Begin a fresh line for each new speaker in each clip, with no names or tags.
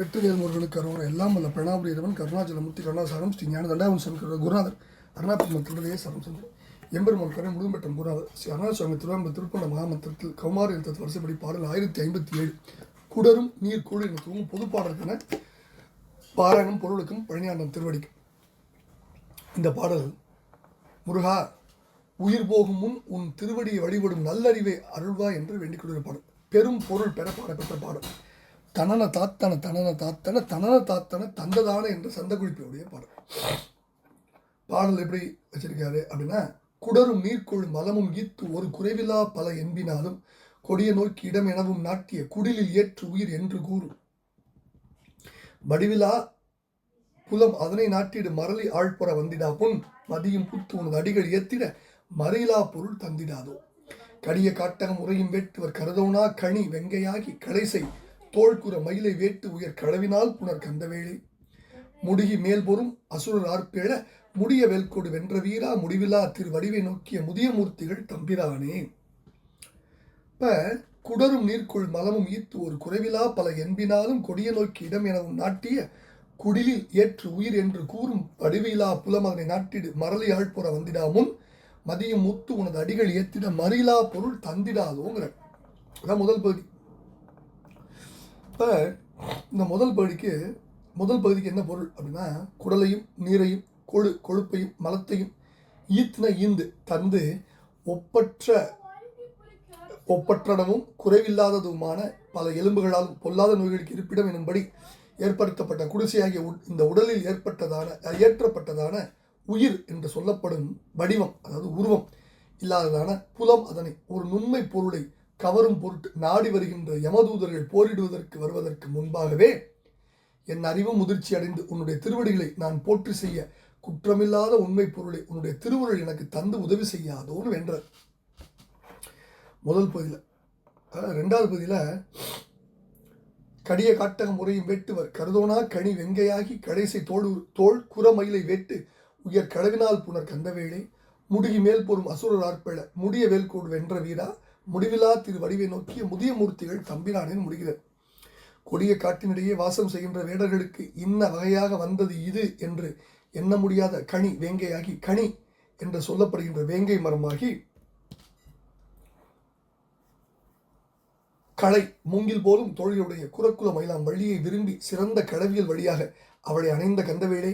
வெற்றிவேல் முருகனுக்கு அரோரம் எல்லாம் வல்ல பிரணாபுரியவன் கருணாச்சலமூர்த்தி கருணாசாரம் ஸ்ரீ ஞான தண்டாவன் சங்கர குருநாதர் அருணாபதி மக்களுடைய சரம் சென்று எம்பெருமான் கரை முழும்பெற்ற குருநாதர் ஸ்ரீ அருணாசுவாமி திருவாம்பு திருப்பண்ண மகாமந்திரத்தில் கௌமாரி எழுத்தத்து வரிசைப்படி பாடல் ஆயிரத்தி ஐம்பத்தி ஏழு. குடரும் நீர் கூடு என தூங்கும் பொது பாடலுக்கான பாராயணம் பொருளுக்கும் பழனியாண்டம் திருவடிக்கும் இந்த பாடல் முருகா உயிர் போகும் முன் உன் திருவடியை வழிபடும் நல்லறிவை அருள்வா என்று வேண்டிக் கொள்கிற பாடல். பெரும் பொருள் பெற பாடப்பட்ட பாடல். தனன தாத்தன தனன தாத்தன தனன தாத்தன தந்ததான என்ற சந்த குறிப்பினுடைய பாடல். பாடல் எப்படி வச்சிருக்காரு அப்படின்னா குடரும் நீர்க்குள் மலமும் ஈத்து ஒரு குறைவிலா பல என்பினாலும் கொடிய நோக்கி இடம் எனவும் நாட்டிய குடிலில் ஏற்று உயிர் என்று கூறும் வடிவிலா புலம் அதனை நாட்டிடு மரளி ஆழ்புற வந்திடா பொன் மதியும் புத்து உனது அடிகள் ஏத்திட மறையிலா பொருள் தந்திடாதோ. கடிய காட்டகம் உரையும் வெட்டுவர் கருதோனா கனி வெங்கையாகி கடைசை தோள்குற மயிலை வேட்டு உயர் களவினால் புனர் கந்தவேளை முடுகி மேல் பொறும் அசுரர் ஆர்ப்பேழ முடிய வேல்கோடு வென்ற வீரா முடிவிலா திரு வடிவை நோக்கிய முதிய மூர்த்திகள் தம்பிரானே. இப்ப குடரும் நீர்க்குள் மலமும் ஈத்து ஒரு குறைவிலா பல என்பினாலும் கொடிய நோக்கி இடம் எனவும் நாட்டிய குடிலில் ஏற்று உயிர் என்று கூறும் வடிவிலா புலம் அதனை நாட்டிடு மரளி ஆழ்புற வந்திடாமுன் மதியம் முத்து உனது அடிகள் ஏத்திட மறிலா பொருள் தந்திடாதோங்கிற. அதான் முதல் பகுதி. இப்போ இந்த முதல் பகுதிக்கு முதல் பகுதிக்கு என்ன பொருள் அப்படின்னா குடலையும் நீரையும் கொழு கொழுப்பையும் மலத்தையும் ஈத்தின ஈந்து தந்து ஒப்பற்ற ஒப்பற்றடமும் குறைவில்லாததுமான பல எலும்புகளாலும் பொல்லாத நோய்களுக்கு இருப்பிடம் எனும்படி ஏற்படுத்தப்பட்ட குடிசையாகிய உட்- இந்த உடலில் ஏற்பட்டதான ஏற்றப்பட்டதான உயிர் என்று சொல்லப்படும் வடிவம் அதாவது உருவம் இல்லாததான புலம் அதனை ஒரு நுண்மை பொருளை கவரும் பொருட்டு நாடி வருகின்ற யமதூதர்கள் போரிடுவதற்கு வருவதற்கு முன்பாகவே என் அறிவு முதிர்ச்சி அடைந்து உன்னுடைய திருவடிகளை நான் போற்றி செய்ய குற்றமில்லாத உண்மை பொருளை உன்னுடைய திருவுருள் எனக்கு தந்து உதவி செய்யாதோன்னு வென்றார். முதல் பகுதியில் ரெண்டாவது பகுதியில் கடிய காட்டக முறையும் வெட்டுவர் கருதோனா கனி வெங்கையாகி கடைசி தோல் தோல் குறமயிலை வெட்டு உயர் கடவினால் புனர் கந்தவேளை முடுகி மேல் போரும் அசுரர் ஆர்ப்பெழ முடிய வேல்கோடு வென்ற வீரா முடிவிலா திரு வடிவை நோக்கிய முதிய மூர்த்திகள் தம்பிரானின் முடிகிறது. கொடிய காட்டினிடையே வாசம் செய்கின்ற வேடர்களுக்கு இன்ன வகையாக வந்தது இது என்று எண்ண முடியாத கனி வேங்கையாகி கனி என்று சொல்லப்படுகின்ற வேங்கை மரமாகி களை மூங்கில் போலும் தோழியுடைய குரக்குல மயிலாம் வள்ளியை விரும்பி சிறந்த கடவியல் வழியாக அவளை அணைந்த கந்தவேளை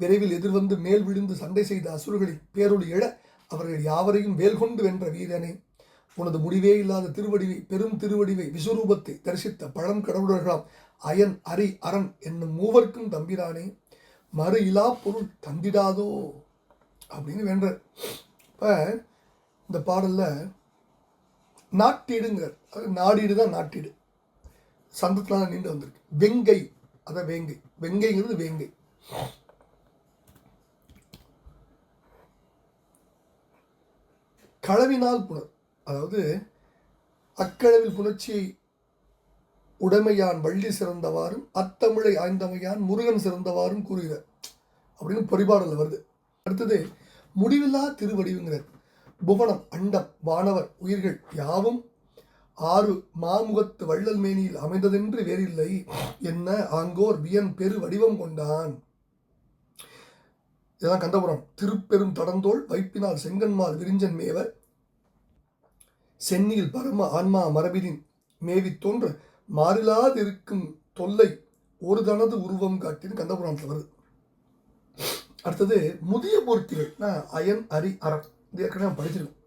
விரைவில் எதிர்வந்து மேல் விழுந்து சண்டை செய்த அசுரர்களின் பேரொளி எழ அவர்கள் யாவரையும் வேல் கொண்டு வென்ற வீரனே. உனது முடிவே இல்லாத திருவடிவை பெரும் திருவடிவை விஸ்வரூபத்தை தரிசித்த பழம் கடவுளர்களாம் அயன் அரி அரண் என்னும் மூவர்க்கும் தம்பிரானே மறு இலா பொருள் தந்திடாதோ? அப்படின்னு வேண்டார். இப்போ இந்த பாடலில் நாட்டீடுங்கிறார் அது நாடீடு தான் நாட்டீடு. சந்தத்தினால நீண்டு வந்திருக்கு. வெங்கை அதான் வேங்கை. வெங்கைங்கிறது வேங்கை. களவினால் புணர் அதாவது அக்களவில் புணர்ச்சியை உடைமையான் வள்ளி சிறந்தவாறும் அத்தமிழை ஆய்ந்தமையான் முருகன் சிறந்தவாறும் கூறுகிறார். அப்படின்னு பொறிபாடல வருது. அடுத்தது முடிவில்லா திருவடிவுங்கிறார். புவனம் அண்டம் வானவர் உயிர்கள் யாவும் ஆறு மாமுகத்து வள்ளல் மேனியில் அமைந்ததென்று வேறில்லை. என்ன? ஆங்கோர் வியன் பெரு வடிவம் கொண்டான். இதுதான் கந்தபுரம். திருப்பெரும் தடந்தோள் வைப்பினால் செங்கன்மால் விரிஞ்சன் மேவர். சென்னியில் பரம ஆன்மா மரபினின் மேவி தோன்ற மாறிலாதிருக்கும் தொல்லை ஒரு தனது உருவம் காட்டின்னு கந்தபுராணத்தில் வருது. அடுத்தது முதிய மூர்த்திகள்னா அயன் அரி அறம். இது ஏற்கனவே நான் படிச்சிருக்கோம்.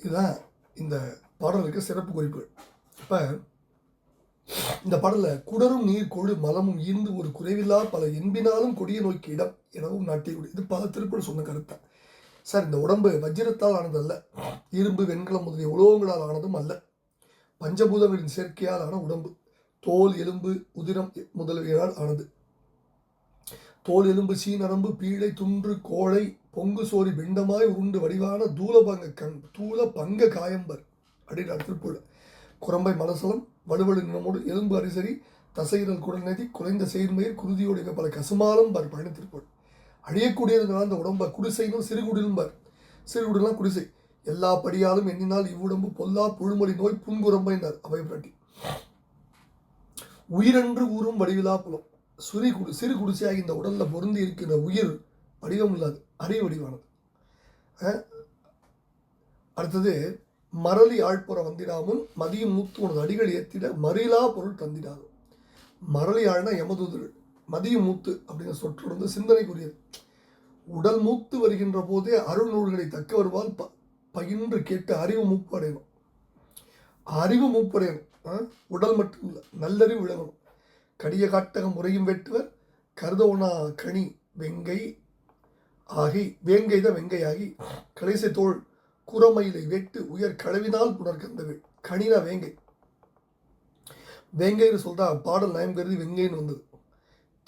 இதுதான் இந்த பாடலுக்கு சிறப்பு குறிப்புகள். இப்போ இந்த பாடலில் குடரும் நீர் கொழு மலமும் ஈர்ந்து ஒரு குறைவில்லா பல என்பினாலும் கொடிய நோக்கி இடம் எனவும் நாட்டிய இது பல திருக்குறள் சொன்ன கருத்தை. சார் இந்த உடம்பு வஜ்ரத்தால் ஆனதல்ல இரும்பு வெண்கலம் முதலிய உலோகங்களால் ஆனதும் அல்ல. பஞ்சபூதங்களின் சேர்க்கையால் ஆன உடம்பு தோல் எலும்பு உதிரம் முதலியவர்களால் ஆனது. தோல் எலும்பு சீனரம்பு பீழை துன்று கோழை பொங்கு சோரி பிண்டமாய் உருண்டு வடிவான தூலபங்க கண் தூல பங்க காயம்பர் அப்படின்ற திருப்பூர் குரம்பை மலசலம் வலுவலு நிலமோடு எலும்பு அரிசரி தசையிரல் குடல் நதி குறைந்த செயல்மயிர் குருதியோடு பல கசுமாலும் பார் பழனி திருப்பூர் அழியக்கூடியதுனால அந்த உடம்பை. குடிசைனும் சிறுகுடிலும்பார் சிறுகுடிலாம் குடிசை. எல்லா படியாலும் எண்ணினால் இவ்வுடம்பு பொல்லா புழுமொழி நோய் புன்குரம்பைனார் அவை பிராட்டி. உயிரென்று ஊறும் வடிவிலா புலம். சுரி குடி சிறு குடிசையாக இந்த உடலில் பொருந்தி இருக்கிற உயிர் வடிவம் இல்லாது அறை வடிவானது. அடுத்தது மரளி ஆழ்ப்புற வந்திடாமுன் மதியம் மூத்து உனது அடிகள் ஏற்றிட மறிலா பொருள் தந்திடாது. மரளி ஆழ்னா யமதூதர்கள். மதியம் மூத்து அப்படிங்கிற சொற்றொடர் வந்து சிந்தனைக்குரியது. உடல் மூத்து வருகின்ற போதே அருள் நூல்களை தக்க வருவால் ப பயின்று கேட்டு அறிவு மூப்பு அடையணும் அறிவு மூப்படையணும். ஆ? உடல் மட்டும் இல்லை நல்லறிவு விளங்கணும். கடிய காட்டகம் முறையும் வெட்டுவர் கருதோனா கனி வெங்கை ஆகி வேங்கை தான் வெங்கையாகி கடைசி தோல் குறமயிலை வெட்டு உயர் களவினால் புனர்கந்தவில் கனினா வேங்கை. வேங்கைன்னு சொல்றா பாடல் நயம் கருதி வெங்கைன்னு வந்தது.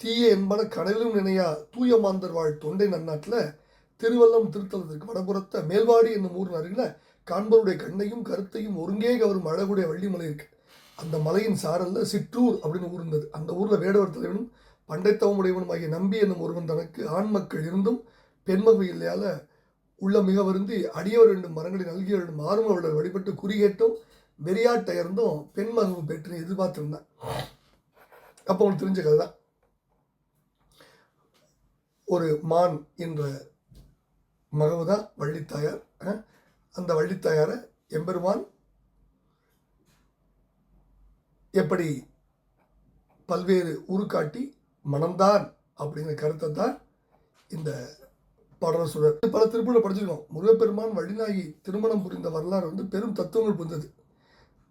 தீய என்பன கடலும் நினையா தூய மாந்தர் வாழ் தொண்டை நன்னாட்டில். திருவல்லம் திருத்தலத்திற்கு வடபுறத்த மேல்வாடி என்னும் ஊரின் அருகில் காண்பருடைய கண்ணையும் கருத்தையும் ஒருங்கே கவரும் அழகுடைய வள்ளிமலை இருக்கு. அந்த மலையின் சாரல்ல சிற்றூர் அப்படின்னு ஊர் இருந்தது. அந்த ஊரில் வேடவர் தலைவனும் பண்டைத்தவமுடையவனும் ஆகிய நம்பி என்னும் ஒருவன் தனக்கு ஆண் மக்கள் இருந்தும் பெண்மகள் இல்லையால உள்ள மிக வருந்தி அடியவர் என்னும் மரங்களை நல்கிய வேண்டும் ஆறுமவளர் வழிபட்டு குறிகேட்டும் வெறியாட்டயர்ந்தும் பெண்மகவு பெற்று எதிர்பார்த்திருந்தான். அப்போ அவனுக்கு தெரிஞ்ச கதை தான் ஒரு மான் என்ற மகவு தான் வள்ளித்தாயார் அந்த வள்ளித்தாயாரை எம்பெருமான் எப்படி பல்வேறு உருக்காட்டி மனம்தான் அப்படிங்கிற கருத்தை தான் இந்த பாடல் சொல்றார். பல திருப்பூரில் படிச்சிருக்கோம். முருகப்பெருமான் வள்ளிநாயகி திருமணம் புரிந்த வரலாறு வந்து பெரும் தத்துவங்கள் புரிந்தது.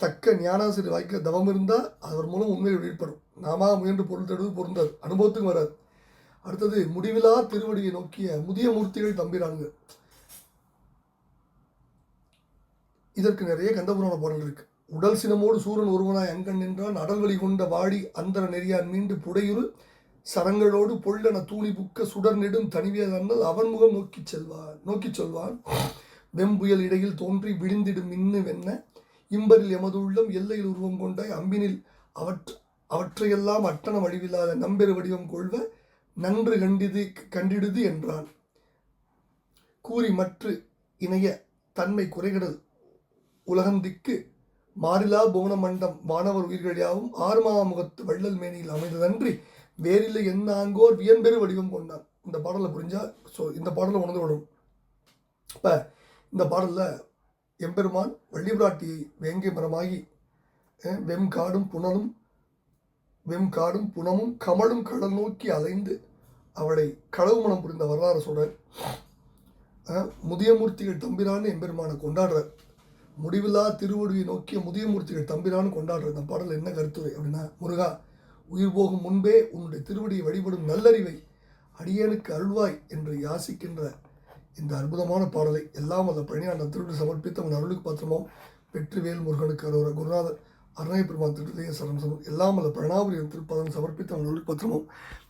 தக்க ஞானாசிரியர் வாய்க்க தவம் இருந்தால் அவர் மூலம் உண்மையில் வெளிப்படும். நாம முயன்று பொருள் தேடுவது பொருந்தாது. அனுபவத்துக்கும் வராது. அடுத்தது முடிவிலா திருவடியை நோக்கிய முதிய மூர்த்திகள் தம்பிரானுங்க இதற்கு நிறைய கந்தபுராண பாடல் இருக்கு. உடல் சினமோடு சூரன் ஒருவனாய் அங்கன் நின்றான். அடல்வழி கொண்ட வாடி அந்தர நெறியான் மீண்டு புடையுறு. சரங்களோடு பொள்ளன தூணி புக்க சுடர் நெடும் தனிவியதன்னல் அவன் முகம் நோக்கிச் செல்வான் நோக்கிச் சொல்வான். வெம்புயல் இடையில் தோன்றி விழுந்திடும் மின்னு வெண்ண இம்பரில் எமது உள்ளம் எல்லையில் உருவம் கொண்டாய். அம்பினில் அவற்ற அவற்றையெல்லாம் அட்டன வடிவில்லாத நம்பெரு வடிவம் கொள்வ. நன்று கண்டிது கண்டிடுது என்றான். கூறி மற்று இணைய தன்மை குறைகடல் உலகந்திக்கு மாறிலா புவன மண்டம் வானவர் உயிர்கள் யாவும் ஆறுமாமுகத்து வள்ளல் மேனியில் அமைந்ததன்றி வேறில்லை என்னாங்கோர் வியன்பெரு வடிவம் கொண்டான். இந்த பாடலை புரிஞ்சால் ஸோ இந்த பாடலை உணர்ந்து விடும் இப்போ இந்த பாடலில் எம்பெருமான் வள்ளிபிராட்டியை வேங்கை மரமாகி வெம் காடும் புனலும் வெம் காடும் புனமும் கமலும் கடல் நோக்கி அலைந்து அவளை களவு மனம் புரிந்த வரலாறு சொல்கிறார் முதியமூர்த்திகள் தம்பிரான்னு எம்பெருமானை கொண்டாடுறார். முடிவில்லா திருவடியை நோக்கிய முதியமூர்த்திகள் தம்பிரான்னு கொண்டாடுற இந்த பாடல் என்ன கருத்துரை அப்படின்னா முருகா உயிர் போகும் முன்பே உன்னுடைய திருவடியை வழிபடும் நல்லறிவை அடியேனுக்கு அருள்வாய் என்று யாசிக்கின்ற இந்த அற்புதமான பாடலை எல்லாம் அந்த பழனியாண்ட திருவிழி சமர்ப்பித்து அவன் அருளுக்கு பாத்திரமும். வெற்றிவேல் முருகனுக்கு அருவர குருநாதர். அருணாய பெருமான் திருடைய சரணம் சமம் எல்லாம் அல்ல பிரணாபுரியின் திருப்பதம் சமர்ப்பித்து அவன் அருளுக்கு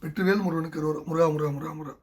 வெற்றிவேல் முருகனுக்கு முருகா முருகா முருகா முருகா.